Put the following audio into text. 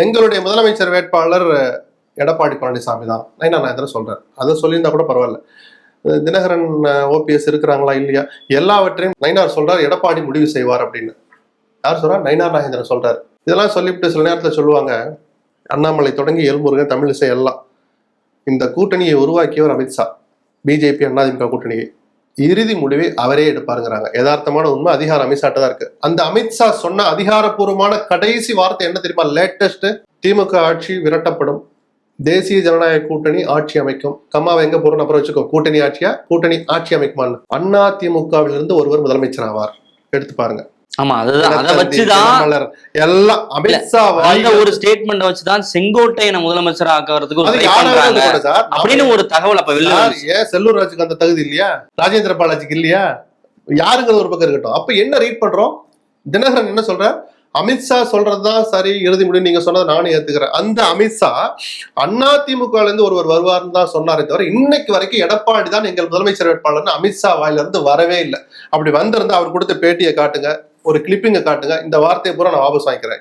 எங்களுடைய முதலமைச்சர் வேட்பாளர் எடப்பாடி பழனிசாமி தான். நைனா இதில் சொல்கிறேன் அதை சொல்லியிருந்தா கூட பரவாயில்ல. தினகரன் ஓபிஎஸ் இருக்கிறாங்களா இல்லையா? எல்லாவற்றையும் நைனார் சொல்றார் எடப்பாடி முடிவு செய்வார் அப்படின்னு. யார் சொல்றார் நைனார் நாகேந்திரன் சொல்றாரு. இதெல்லாம் சொல்லிவிட்டு சில நேரத்தில் சொல்லுவாங்க அண்ணாமலை தொடங்கி எல்முருகன் தமிழிசை எல்லாம். இந்த கூட்டணியை உருவாக்கியவர் அமித்ஷா பிஜேபி அதிமுக கூட்டணியை. இறுதி முடிவை அவரே எடுப்பாருங்கிறாங்க. யதார்த்தமான உண்மை அதிகாரம் அமித்ஷாட்ட தான் இருக்கு. அந்த அமித்ஷா சொன்ன அதிகாரப்பூர்வமான கடைசி வார்த்தை என்ன தெரியுமா? லேட்டஸ்ட் திமுக ஆட்சி விரட்டப்படும். தேசிய ஜனநாயக கூட்டணி ஆட்சி அமைக்கும். கம்மாவை எங்க போறோம் அப்புறம் வச்சுக்கோ. கூட்டணி ஆட்சியா? கூட்டணி ஆட்சி அமைக்குமான்னு. அண்ணா திமுகவிலிருந்து ஒருவர் முதலமைச்சர் ஆவார். எடுத்து பாருங்க. ஆமா அதுதான் அதை தினத்தந்தி, வச்சுதான் தினமலர், எல்லாம் அமித்ஷா அந்த ஒரு ஸ்டேட்மெண்ட் வச்சுதான் செங்கோட்டையனை முதலமைச்சர் ஆக்குறதுக்கு அப்படின்னு ஒரு தகவல் அப்ப. ஏன் செல்லூர் ராஜுக்கு அந்த தகுதி இல்லையா? ராஜேந்திர பாலாஜிக்கு இல்லையா? யாருங்கிறது ஒரு பக்கம் இருக்கட்டும். அப்ப என்ன ரீட் பண்றோம்? தினகரன் என்ன சொல்ற அமித்ஷா சொல்றதுதான் சரி இறுதி முடிவு நீங்க சொன்னதை நானும் ஏத்துக்கிறேன். அந்த அமித்ஷா அதிமுக இருந்து ஒருவர் வருவார்னு தான் சொன்னாரே தவிர இன்னைக்கு வரைக்கும் எடப்பாடி தான் எங்கள் முதலமைச்சர் வேட்பாளர்னு அமித்ஷா வாயில இருந்து வரவே இல்லை. அப்படி வந்திருந்தா அவர் கொடுத்த பேட்டியை காட்டுங்க. ஒரு கிளிப்பிங்கை காட்டுங்க. இந்த வார்த்தையை பூரா நான் வாபஸ் வாங்கிக்கிறேன்.